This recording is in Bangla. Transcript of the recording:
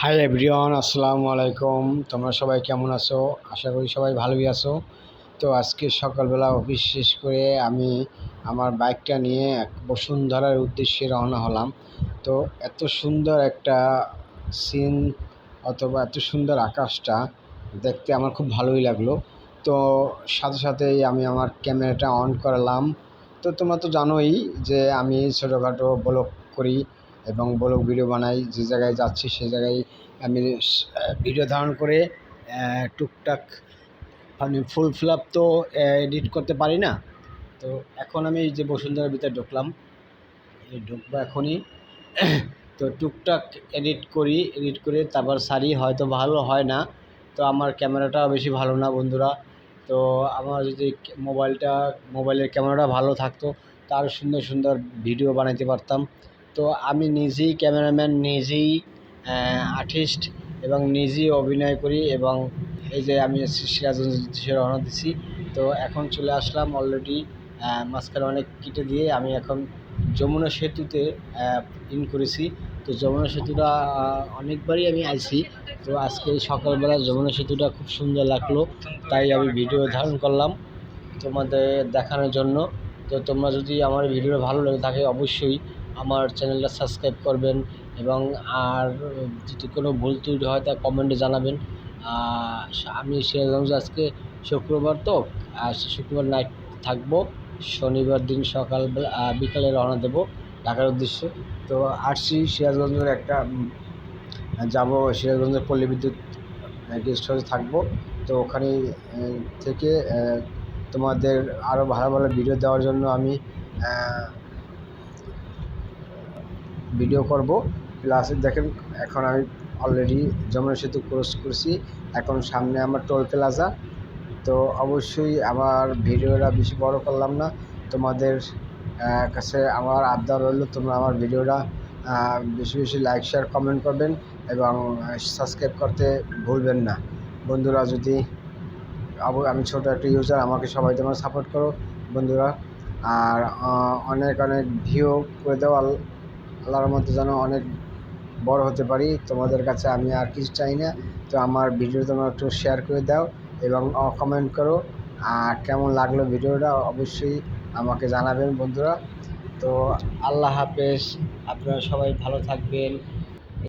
হাই এভরিওয়ান আসসালামু আলাইকুম। তোমরা সবাই কেমন আছো? আশা করি সবাই ভালোই আছো। তো আজকে সকালবেলা অফিস শেষ করে আমি আমার বাইকটা নিয়ে এক বসুন্ধরার উদ্দেশ্যে রওনা হলাম। তো এত সুন্দর একটা সিন অথবা এত সুন্দর আকাশটা দেখতে আমার খুব ভালোই লাগল। তো সাথে সাথেই আমি আমার ক্যামেরাটা অন করলাম। তো তোমরা তো জানোই যে আমি ছোটোখাটো ব্লগ করি। এবং ব্লগ ভিডিও বানাই, যে জায়গায় যাচ্ছি সে জায়গায় আমি ভিডিও ধারণ করে টুকটাক মানে ফুল ফিল তো এডিট করতে পারি না। তো এখন আমি যে বসুন্ধরার ভিতরে ঢুকলাম ঢুকবো এখনই। তো টুকটাক এডিট করি, এডিট করে তারপর সারি হয়তো ভালো হয় না, তো আমার ক্যামেরাটা বেশি ভালো না বন্ধুরা। তো আমার যদি মোবাইলটা, মোবাইলের ক্যামেরাটা ভালো থাকতো, তার সুন্দর সুন্দর ভিডিও বানাইতে পারতাম। তো আমি নিজেই ক্যামেরাম্যান, নিজেই আর্টিস্ট এবং নিজেই অভিনয় করি এবং এই যে আমি সিরাজগঞ্জ রওনা দিছি, তো এখন চলে আসলাম অলরেডি মাঝখানে অনেক কেটে দিয়ে আমি এখন যমুনা সেতুতে ইন করেছি। তো যমুনা সেতুটা অনেকবারই আমি আইছি। তো আজকে সকালবেলা যমুনা সেতুটা খুব সুন্দর লাগল, তাই আমি ভিডিও ধারণ করলাম তোমাদের দেখানোর জন্য। তো তোমরা যদি আমার ভিডিওটা ভালো লেগে থাকে, অবশ্যই আমার চ্যানেলটা সাবস্ক্রাইব করবেন এবং আর যদি কোনো ভুল ত্রুটি হয় তা কমেন্টে জানাবেন। আমি সিরাজগঞ্জ আজকে শুক্রবার তো শুক্রবার নাইট থাকব। শনিবার দিন সকালবেলা বিকালে রওনা দেবো ঢাকার উদ্দেশ্যে। তো আসছি সিরাজগঞ্জের একটা যাব সিরাজগঞ্জের পল্লী বিদ্যুৎ গেস্ট হাউসে থাকব। তো ওখানে থেকে তোমাদের আরও ভালো ভালো ভিডিও দেওয়ার জন্য আমি ভিডিও করব। প্লাস দেখেন, এখন আমি অলরেডি যমুনা সেতু ক্রস করছি। এখন সামনে আমার টোল প্লাজা তো অবশ্যই আমার ভিডিওটা বেশি বড় করলাম না। তোমাদের কাছে আমার আবদার রইল, তোমরা আমার ভিডিওটা বেশি বেশি লাইক শেয়ার কমেন্ট করবেন এবং সাবস্ক্রাইব করতে ভুলবেন না। বন্ধুরা, যদি আমি ছোটো একটা ইউজার আমাকে সবাই তোমরা সাপোর্ট করো, বন্ধুরা। আর অনেক অনেক ভিউ করে দেওয়া আল্লাহর মধ্যে যেন অনেক বড় হতে পারি। তোমাদের কাছে আমি আর কিছু চাই না। তো আমার ভিডিও তোমরা একটু শেয়ার করে দাও এবং কমেন্ট করো। আর কেমন লাগল ভিডিওটা অবশ্যই আমাকে জানাবেন বন্ধুরা। তো আল্লাহ হাফেজ। আপনারা সবাই ভালো থাকবেন।